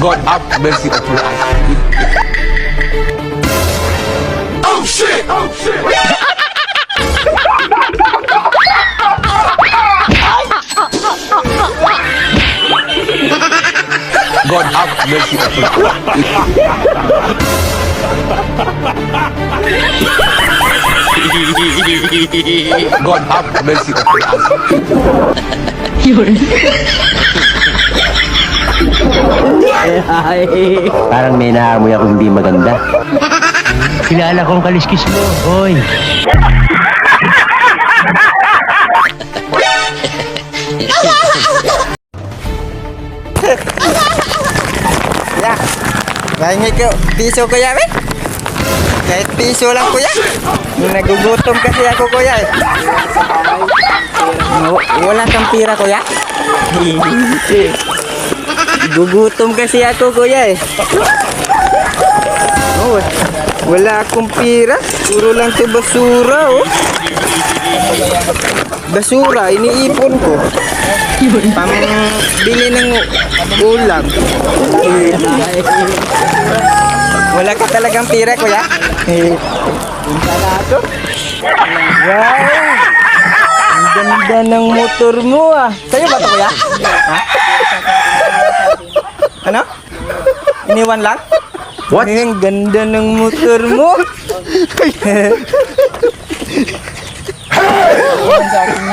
God have mercy upon us. Oh shit! Oh shit! God have mercy upon us. God have mercy upon us. Parang may naamoy ako hindi maganda. Kilala kong kaliskis mo, hoy. Ya. Ngayon ko, piso kuya, eh. Kahit piso lang kuya. Nagugutom kasi ako kuya eh. Wala kang pira kuya. Gugutom kasi ako kuya eh. Oh, wala akong pira. Puro lang to basura oh. Basura, iniipon ko. Pambili ng ulam. Wala ka talagang pira, kuya? Eh, punta na ito. Wow! Ang ganda ng motor mo, ah. Sa'yo ba ito, kuya? Ha? Ano? Iniwan lang? What? Ang ganda ng motor mo.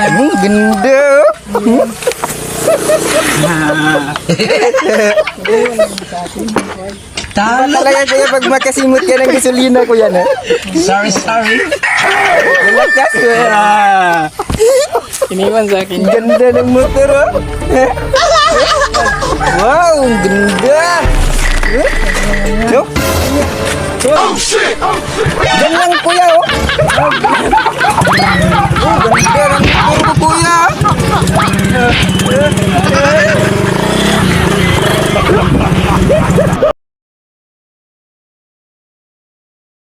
Ang ganda. oh. Tama talaga kuya pag makasimot ka ng gasolina kuya na. Sorry, sorry. Malakas kuya. Iniwan sa akin. Ganda ng motor oh. No? Oh shit! Yan lang kuya oh.